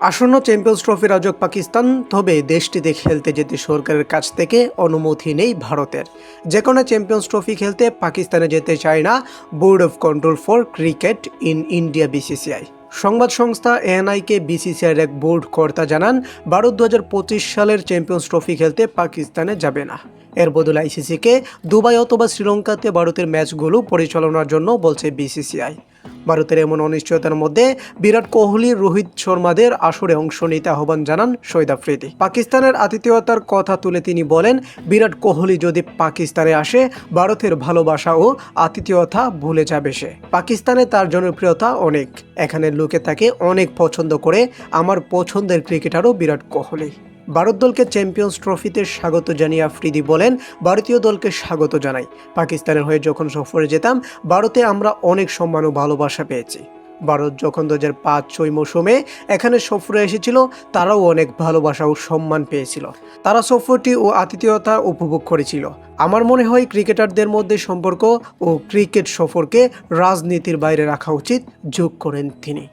আসন্ন champions trophy রাজক Pakistan, তবে দেশটিতে খেলতে যেতে সরকারের কাছ থেকে অনুমতি নেই ভারতের। যে কোনো চ্যাম্পিয়ন্স ট্রফি খেলতে পাকিস্তানে যেতে চায় না board of control for cricket in India BCCI. সংবাদ সংস্থা এএনআইকে বিসিসিআইয়ের এক বোর্ড কর্তা জানান, ভারত দু হাজার পঁচিশ সালের চ্যাম্পিয়ন্স ট্রফি খেলতে পাকিস্তানে যাবে না। এর বদলে আইসিসিকে দুবাই অথবা শ্রীলঙ্কাতে ভারতের ম্যাচগুলো পরিচালনার জন্য বলছে বিসিসিআই। ভারতের এমন অনিশ্চয়তার মধ্যে বিরাট কোহলি, রোহিত শর্মাদের আসরে অংশ নিতে আহ্বান জানান শহীদ আফ্রিদি। পাকিস্তানের আতিথেয়তার কথা তুলে তিনি বলেন, বিরাট কোহলি যদি পাকিস্তানে আসে, ভারতের ভালোবাসা ও আতিথেয়তা ভুলে যাবে সে। পাকিস্তানে তার জনপ্রিয়তা অনেক। এখানে লোকে তাকে অনেক পছন্দ করে। আমার পছন্দের ক্রিকেটারও বিরাট কোহলি। ভারত দলকে চ্যাম্পিয়ন্স ট্রফিতে স্বাগত জানিয়ে আফ্রিদি বলেন, ভারতীয় দলকে স্বাগত জানাই। পাকিস্তানের হয়ে যখন সফরে যেতাম, ভারতে আমরা অনেক সম্মান ও ভালোবাসা পেয়েছি। ভারত যখন দু হাজার পাঁচ ছয় মৌসুমে এখানে সফরে এসেছিল, তারাও অনেক ভালোবাসা ও সম্মান পেয়েছিল। তারা সফরটি ও আতিথেয়তা উপভোগ করেছিল। আমার মনে হয় ক্রিকেটারদের মধ্যে সম্পর্ক ও ক্রিকেট সফরকে রাজনীতির বাইরে রাখা উচিত যোগ করেন তিনি।